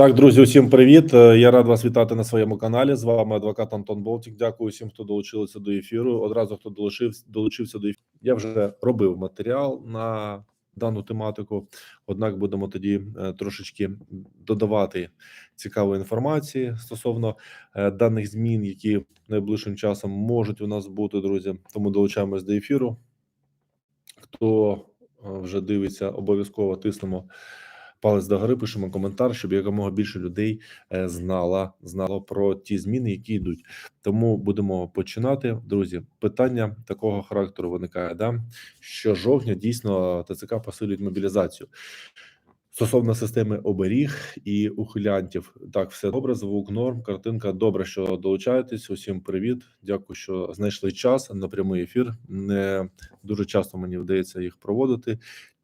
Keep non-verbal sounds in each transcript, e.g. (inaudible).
Так, друзі, усім привіт. Е, Я рад вас вітати на своєму каналі. З вами адвокат Антон Болтік. Дякую всім, хто долучилися до ефіру. Одразу хто долучився, долучився до ефіру. Я вже робив матеріал на дану тематику. Однак будемо тоді е, трошечки додавати цікавої інформації стосовно е, даних змін, які найближчим часом можуть у нас бути, друзі. Тому долучаємось до ефіру. Хто вже дивиться, обов'язково тиснемо палець догори, пишемо коментар, щоб якомога більше людей е, знала знало про ті зміни, які йдуть. Тому будемо починати, друзі. Питання такого характеру виникає. Да що жовтня дійсно ТЦК посилюють мобілізацію. Стосовно системи оберіг і ухилянтів, так все добре. Звук норм, картинка. Добре, що долучаєтесь. Усім привіт. Дякую, що знайшли час на прямий ефір. Не дуже часто мені вдається їх проводити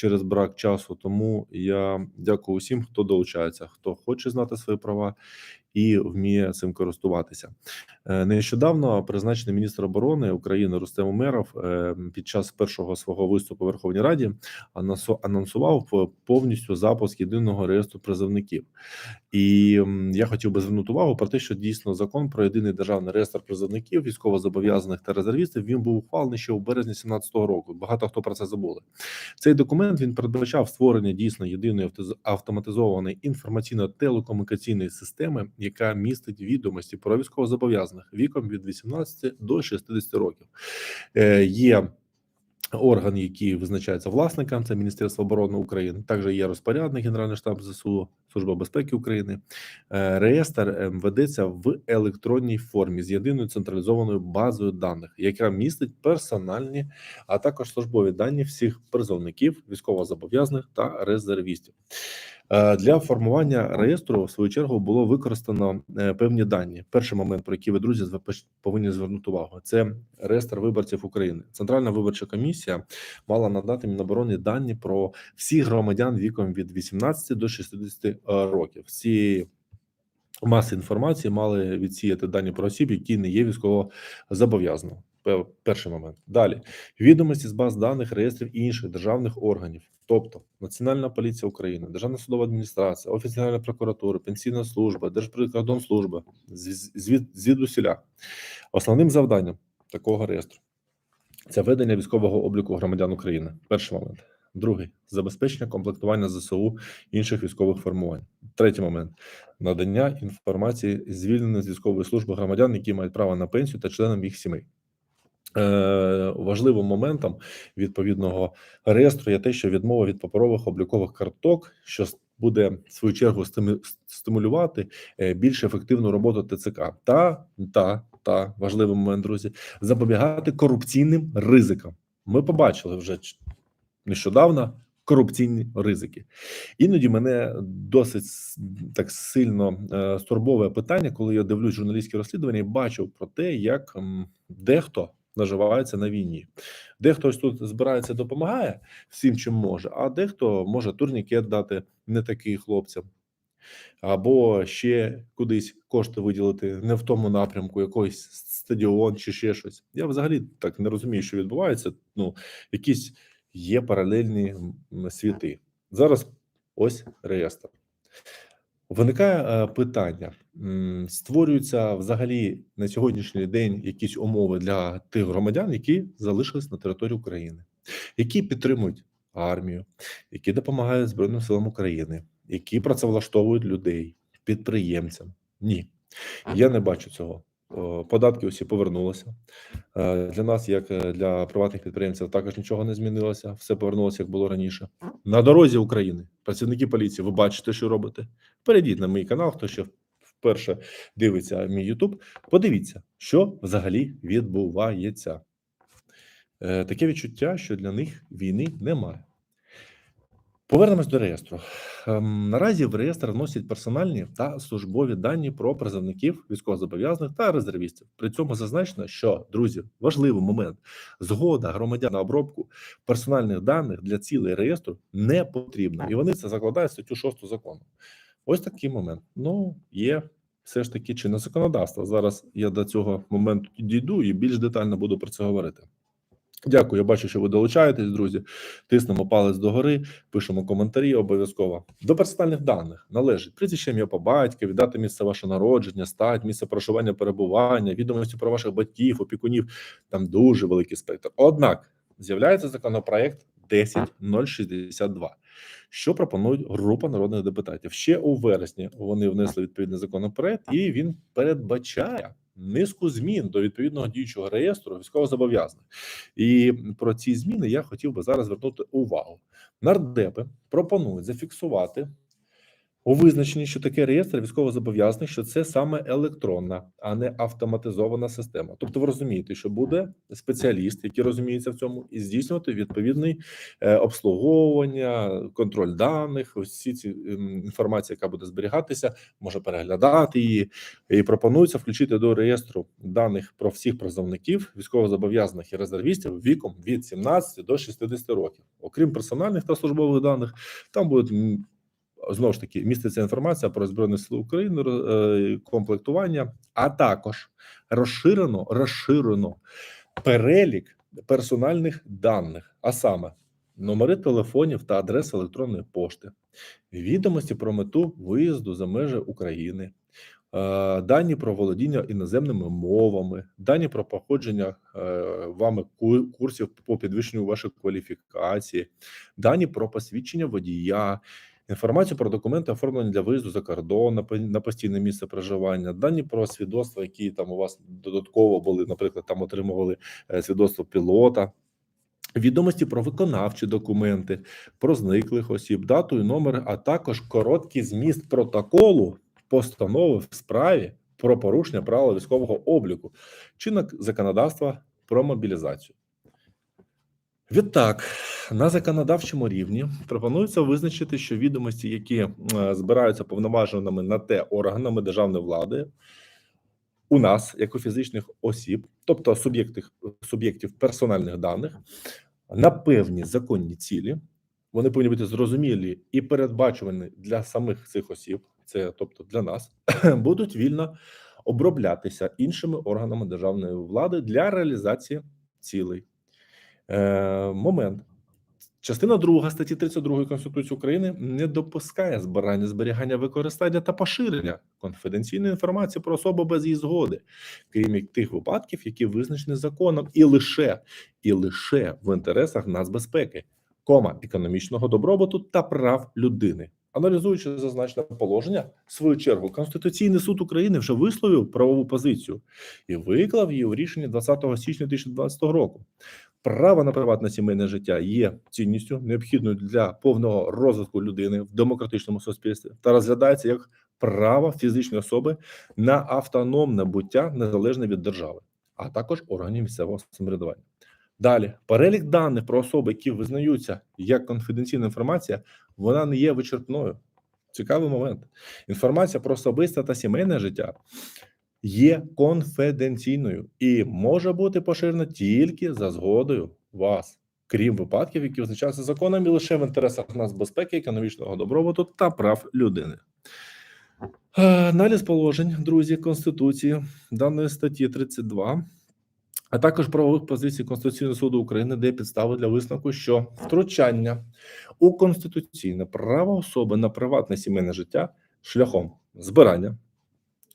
через брак часу. Тому я дякую усім, хто долучається, хто хоче знати свої права і вміє цим користуватися. Е, Нещодавно призначений міністр оборони України Рустем Умеров е, під час першого свого виступу в Верховній Раді анонсу- анонсував повністю запуск єдиного реєстру призовників. І я хотів би звернути увагу про те, що дійсно закон про єдиний державний реєстр призовників, військовозобов'язаних та резервістів він був ухвалений ще у березні 2017 року. Багато хто про це забули. Цей документ він передбачав створення дійсно єдиної автоматизованої інформаційно-телекомунікаційної системи, яка містить відомості про військовозобов'язаних віком від 18 до 60 років. Е, є Орган, який визначається власником, це Міністерство оборони України. Також є розпорядник Генеральний штаб ЗСУ, Служба безпеки України. Е, Реєстр ведеться в електронній формі з єдиною централізованою базою даних, яка містить персональні, а також службові дані всіх призовників, військовозобов'язаних та резервістів. Е, Для формування реєстру в свою чергу було використано е, певні дані. Перший момент, про який ви друзі повинні звернути увагу, це реєстр виборців України. Центральна виборча комісія мала надати Міноборони дані про всіх громадян віком від 18 до 60 років. Ці маси інформації мали відсіяти дані про осіб, які не є військово зобов'язаними. Перший момент. Далі відомості з баз даних реєстрів інших державних органів, тобто Національна поліція України, Державна судова адміністрація, Офіс Генеральної прокуратури, Пенсійна служба, Держприкордонслужба, звідусіля. Основним завданням такого реєстру це ведення військового обліку громадян України. Перший момент. Другий забезпечення комплектування ЗСУ інших військових формувань. Третій момент надання інформації звільнених з військової служби громадян, які мають право на пенсію та членам їх сімей. Е, важливим моментом відповідного реєстру є те, що відмова від паперових облікових карток, що буде в свою чергу стимулювати е, більш ефективну роботу ТЦК, та та та важливий момент, друзі, запобігати корупційним ризикам. Ми побачили вже нещодавно корупційні ризики. Іноді мене досить так сильно е, стурбовує питання, коли я дивлюсь журналістські розслідування і бачу про те, як дехто наживається на війні. Дехто ось тут збирається, допомагає всім, чим може, а дехто може турнікет дати не такий хлопцям, або ще кудись кошти виділити не в тому напрямку, якийсь стадіон чи ще щось. Я взагалі так не розумію, що відбувається. Ну, якісь є паралельні світи. Зараз ось реєстр. Виникає е, питання: створюються взагалі на сьогоднішній день якісь умови для тих громадян, які залишились на території України, які підтримують армію, які допомагають Збройним силам України, які працевлаштовують людей, підприємцям. Ні, я не бачу цього. Податки усі повернулися. Е, Для нас, як е, для приватних підприємців, також нічого не змінилося. Все повернулося, як було раніше. На дорозі України працівники поліції, ви бачите, що робите. Перейдіть на мій канал, хто ще вперше дивиться мій YouTube. Подивіться, що взагалі відбувається. Е, Таке відчуття, що для них війни немає. Повернемось до реєстру. Ем, Наразі в реєстр вносять персональні та службові дані про призовників військовозобов'язаних та резервістів. При цьому зазначено, що друзі, важливий момент: згода громадян на обробку персональних даних для цілей реєстру не потрібна, і вони це закладають статтю 6 закону. Ось такий момент. Ну є все ж таки чинне законодавство. Зараз я до цього моменту дійду і більш детально буду про це говорити. Дякую, я бачу, що ви долучаєтесь, друзі. Тиснемо палець догори, пишемо коментарі обов'язково. До персональних даних належить прізвище ім'я по батькові, дата місця вашого народження, стать, місце проживання, перебування, відомості про ваших батьків, опікунів. Там дуже великий спектр. Однак з'являється законопроект 10062, що пропонують група народних депутатів. Ще у вересні вони внесли відповідний законопроект, і він передбачає низку змін до відповідного діючого реєстру військовозобов'язаних. І про ці зміни я хотів би зараз звернути увагу. Нардепи пропонують зафіксувати у визначенні, що таке реєстр військовозобов'язаних, що це саме електронна, а не автоматизована система. Тобто, ви розумієте, що буде спеціаліст, який розуміється в цьому, і здійснювати відповідний е, обслуговування, контроль даних. Всі ці ем, інформація, яка буде зберігатися, може переглядати її. І пропонується включити до реєстру даних про всіх призовників військовозобов'язаних і резервістів віком від 17 до 60 років, окрім персональних та службових даних, там будуть знову ж таки міститься інформація про збройні сили України, е, комплектування, а також розширено розширено перелік персональних даних, а саме номери телефонів та адреси електронної пошти, відомості про мету виїзду за межі України. е, Дані про володіння іноземними мовами, дані про походження е, вами курсів по підвищенню вашої кваліфікації, дані про посвідчення водія, інформацію про документи, оформлені для виїзду за кордон на, по- на постійне місце проживання, дані про свідоцтва, які там у вас додатково були, наприклад, там отримували е, свідоцтво пілота. Відомості про виконавчі документи, про зниклих осіб, дату і номер, а також короткий зміст протоколу постанови в справі про порушення правил військового обліку, чинок законодавства про мобілізацію. Відтак, на законодавчому рівні пропонується визначити, що відомості, які е, збираються повноваженими на те органами державної влади, у нас, як у фізичних осіб, тобто суб'єктів суб'єктів персональних даних, на певні законні цілі, вони повинні бути зрозумілі і передбачувані для самих цих осіб, це тобто для нас, (clears throat) будуть вільно оброблятися іншими органами державної влади для реалізації цілей. Е, момент. Частина 2 статті 32 Конституції України не допускає збирання, зберігання, використання та поширення конфіденційної інформації про особу без її згоди, крім тих випадків, які визначені законом, і лише і лише в інтересах нацбезпеки, кома економічного добробуту та прав людини. Аналізуючи зазначене положення, в свою чергу Конституційний суд України вже висловив правову позицію і виклав її у рішенні 20 січня 2012 року. Право на приватне сімейне життя є цінністю, необхідною для повного розвитку людини в демократичному суспільстві та розглядається як право фізичної особи на автономне буття незалежне від держави, а також органів місцевого самоврядування. Далі перелік даних про особи, які визнаються як конфіденційна інформація, вона не є вичерпною. Цікавий момент. Інформація про особисте та сімейне життя є конфіденційною і може бути поширена тільки за згодою вас, крім випадків, які визначаються законом і лише в інтересах нацбезпеки, економічного добробуту та прав людини. Е, Аналіз положень, друзі, Конституції даної статті 32, а також правових позицій Конституційного суду України, де підстави для висновку, що втручання у конституційне право особи на приватне сімейне життя шляхом збирання,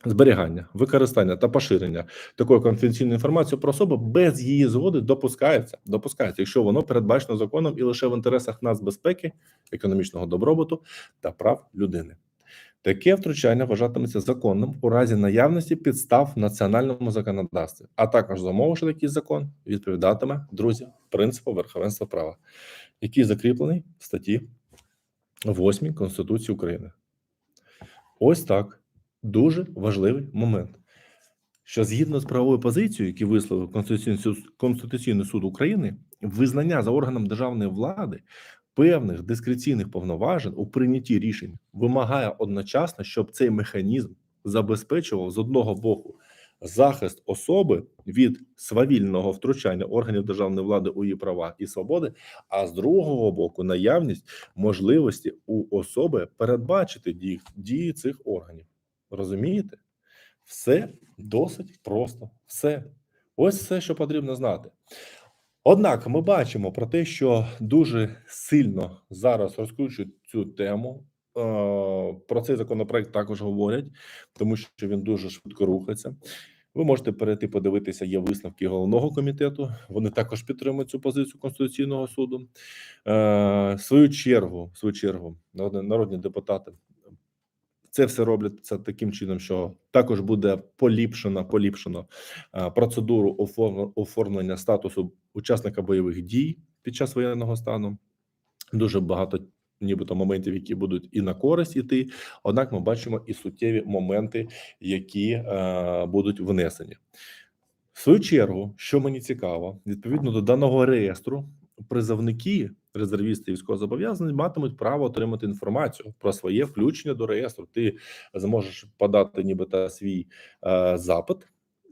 зберігання, використання та поширення такої конфіденційної інформації про особу без її згоди допускається, допускається, якщо воно передбачено законом і лише в інтересах нацбезпеки, економічного добробуту та прав людини. Таке втручання вважатиметься законним у разі наявності підстав в національному законодавстві, а також за умови, що такий закон відповідатиме друзі принципу верховенства права, який закріплений в статті 8 Конституції України. Ось так дуже важливий момент. Що згідно з правовою позицією, яку висловив Конституційний суд України, визнання за органом державної влади певних дискреційних повноважень у прийнятті рішень вимагає одночасно, щоб цей механізм забезпечував з одного боку захист особи від свавільного втручання органів державної влади у її права і свободи, а з другого боку наявність можливості у особи передбачити дії, дії цих органів. Розумієте? Все досить просто. Все. Ось все, що потрібно знати. Однак ми бачимо про те, що дуже сильно зараз розкручують цю тему. Е, Про цей законопроект також говорять, тому що він дуже швидко рухається. Ви можете перейти подивитися. Є висновки головного комітету. Вони також підтримують цю позицію конституційного суду. Е, свою чергу, свою чергу, народні депутати це все робляться таким чином, що також буде поліпшено, поліпшено е, процедуру оформ- оформлення статусу учасника бойових дій під час воєнного стану. Дуже багато, нібито моментів, які будуть і на користь іти. Однак, ми бачимо і суттєві моменти, які е, будуть внесені. В свою чергу, що мені цікаво, відповідно до даного реєстру, призовники, резервісти військовозобов'язані матимуть право отримати інформацію про своє включення до реєстру. Ти зможеш подати нібито свій е, запит,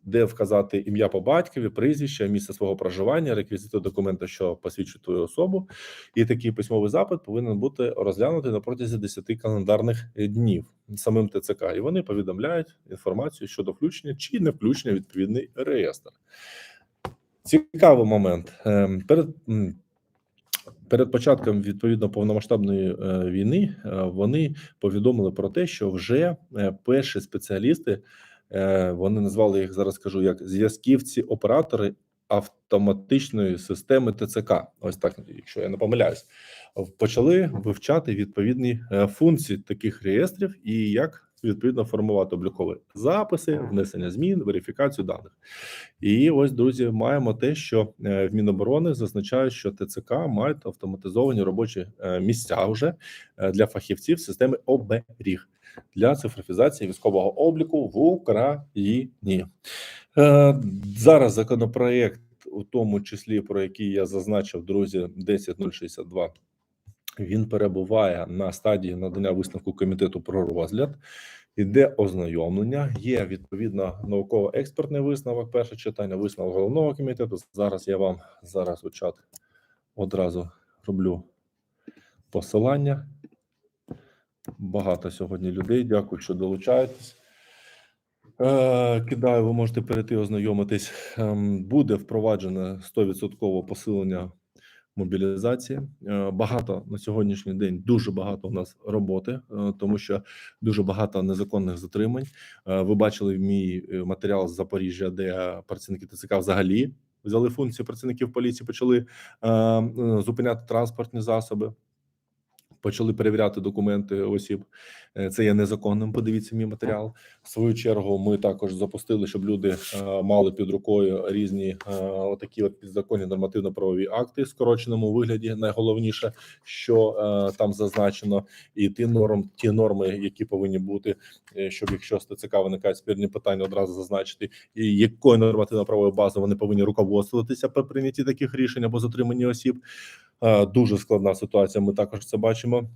де вказати ім'я по батькові, прізвище, місце свого проживання, реквізити документа, що посвідчують твою особу, і такий письмовий запит повинен бути розглянутий на протязі 10 календарних днів самим ТЦК, і вони повідомляють інформацію щодо включення чи не включення відповідний реєстр. Цікавий момент Ем, перед. Перед початком відповідно повномасштабної е, війни е, вони повідомили про те, що вже е, перші спеціалісти вони назвали їх зараз. Скажу як зв'язківці, оператори автоматичної системи ТЦК. Ось так, якщо я не помиляюсь, почали вивчати відповідні функції таких реєстрів і як відповідно формувати облікові записи, внесення змін, верифікацію даних. І ось, друзі, маємо те, що е, в Міноборони зазначають, що ТЦК мають автоматизовані робочі е, місця вже е, для фахівців системи оберіг для цифровізації військового обліку в Україні. Зараз законопроект, у тому числі про який я зазначив, друзі, 10062, він перебуває на стадії надання висновку комітету про розгляд. Іде ознайомлення, є відповідно науково-експертний висновок. Перше читання, висновок головного комітету. Зараз я вам зараз у чат одразу роблю посилання. Багато сьогодні людей. Дякую, що долучаєтесь. Е, Кидаю, ви можете перейти ознайомитись. Ем, Буде впроваджено 100% посилення мобілізації. Е, Багато на сьогоднішній день дуже багато у нас роботи, е, тому що дуже багато незаконних затримань. Е, Ви бачили мій матеріал з Запоріжжя, де працівники ТЦК взагалі взяли функцію працівників поліції, почали зупиняти транспортні засоби. Почали перевіряти документи осіб. Е, Це є незаконним. Подивіться мій матеріал. В свою чергу ми також запустили, щоб люди е, мали під рукою різні е, отакі от підзаконні нормативно-правові акти в скороченому вигляді. Найголовніше, що там зазначено, і ті норм, ті норми, які повинні бути, щоб якщо з ТЦК виникають спірні питання, одразу зазначити, і якою нормативно-правовою базою вони повинні руководствуватися при прийнятті таких рішень або затриманні осіб. Е, Дуже складна ситуація. Ми також це бачимо.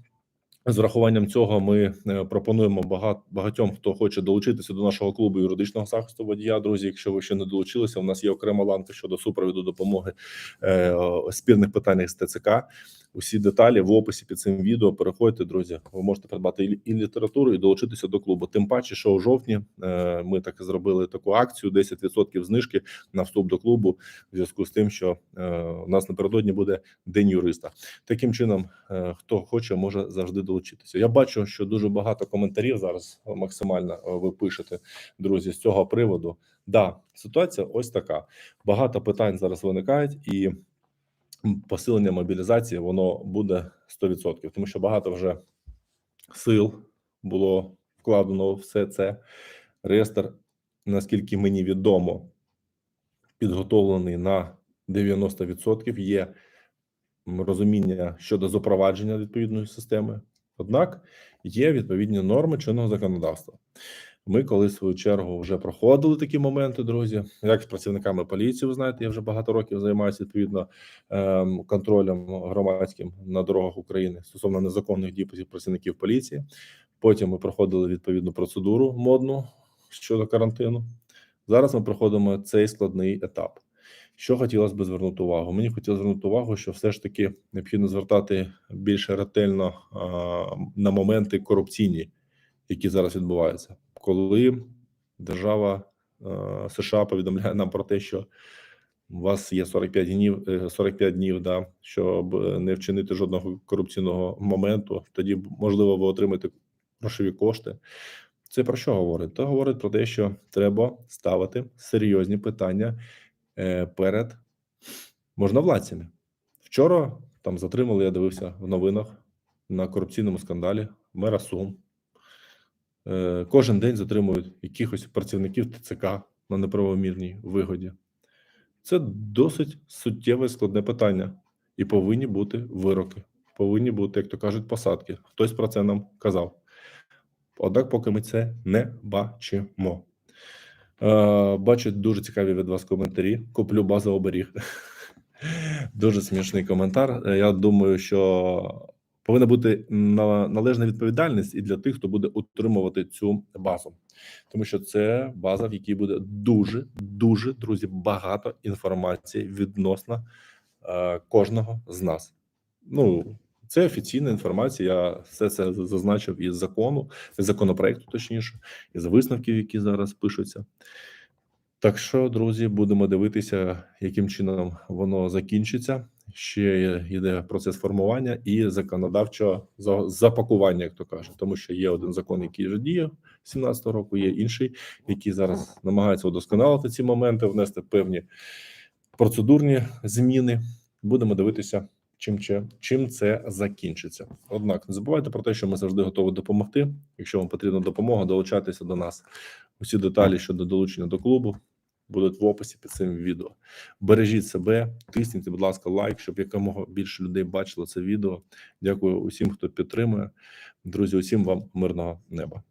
З врахуванням цього ми е, пропонуємо багат, багатьом, хто хоче долучитися до нашого клубу юридичного захисту водія. Друзі, якщо ви ще не долучилися, у нас є окрема ланка щодо супровіду допомоги е, спірних питаннях з ТЦК. Усі деталі в описі під цим відео. Переходьте, друзі. Ви можете придбати і, і літературу, і долучитися до клубу. Тим паче, що у жовтні е, ми так зробили таку акцію: 10% знижки на вступ до клубу, в зв'язку з тим, що е, у нас напередодні буде день юриста. Таким чином, е, хто хоче, може завжди долучитися. Я бачу, що дуже багато коментарів зараз максимально е, ви пишете, друзі, з цього приводу. Да, ситуація ось така. Багато питань зараз виникають, і посилення мобілізації воно буде 100%, тому що багато вже сил було вкладено в все це. Реєстр, наскільки мені відомо, підготовлений на 90%. Є розуміння щодо запровадження відповідної системи. Однак є відповідні норми чинного законодавства. Ми, коли в свою чергу вже проходили такі моменти, друзі, як з працівниками поліції, ви знаєте, я вже багато років займаюся відповідно ем, контролем громадським на дорогах України стосовно незаконних дій працівників поліції. Потім ми проходили відповідну процедуру модну щодо карантину. Зараз ми проходимо цей складний етап. Що хотілося б звернути увагу? Мені хотілося звернути увагу, що все ж таки необхідно звертати більше ретельно а, на моменти корупційні, які зараз відбуваються, коли держава а, США повідомляє нам про те, що У вас є 45 днів, е, 45 днів, да, щоб е, не вчинити жодного корупційного моменту. Тоді можливо ви отримаєте грошові кошти. Це про що говорить? Це говорить про те, що треба ставити серйозні питання е, перед можновладцями. Вчора там затримали, я дивився в новинах на корупційному скандалі мера Сум. Е, Кожен день затримують якихось працівників ТЦК на неправомірній вигоді. Це досить суттєве складне питання, і повинні бути вироки, повинні бути, як то кажуть, посадки. Хтось про це нам казав. Однак, поки ми це не бачимо. Е, бачу дуже цікаві від вас коментарі. Куплю базу оберіг. (laughs) Дуже смішний коментар. Е, Я думаю, що повинна бути на- належна відповідальність і для тих, хто буде утримувати цю базу, тому що це база, в якій буде дуже, дуже друзі, багато інформації відносно е, кожного з нас. Ну, це офіційна інформація. Я все це зазначив із закону, із законопроекту, точніше, із висновків, які зараз пишуться. Так що, друзі, будемо дивитися, яким чином воно закінчиться. Ще йде процес формування і законодавчого запакування, як то кажуть, тому що є один закон, який вже діє 17-го року, є інший, який зараз намагається удосконалити ці моменти, внести певні процедурні зміни. Будемо дивитися, чим, чим це закінчиться. Однак не забувайте про те, що ми завжди готові допомогти. Якщо вам потрібна допомога, долучайтеся до нас. Усі деталі щодо долучення до клубу будуть в описі під цим відео. Бережіть себе, тисніть, будь ласка, лайк, щоб якомога більше людей бачило це відео. Дякую усім, хто підтримує. Друзі, усім вам мирного неба.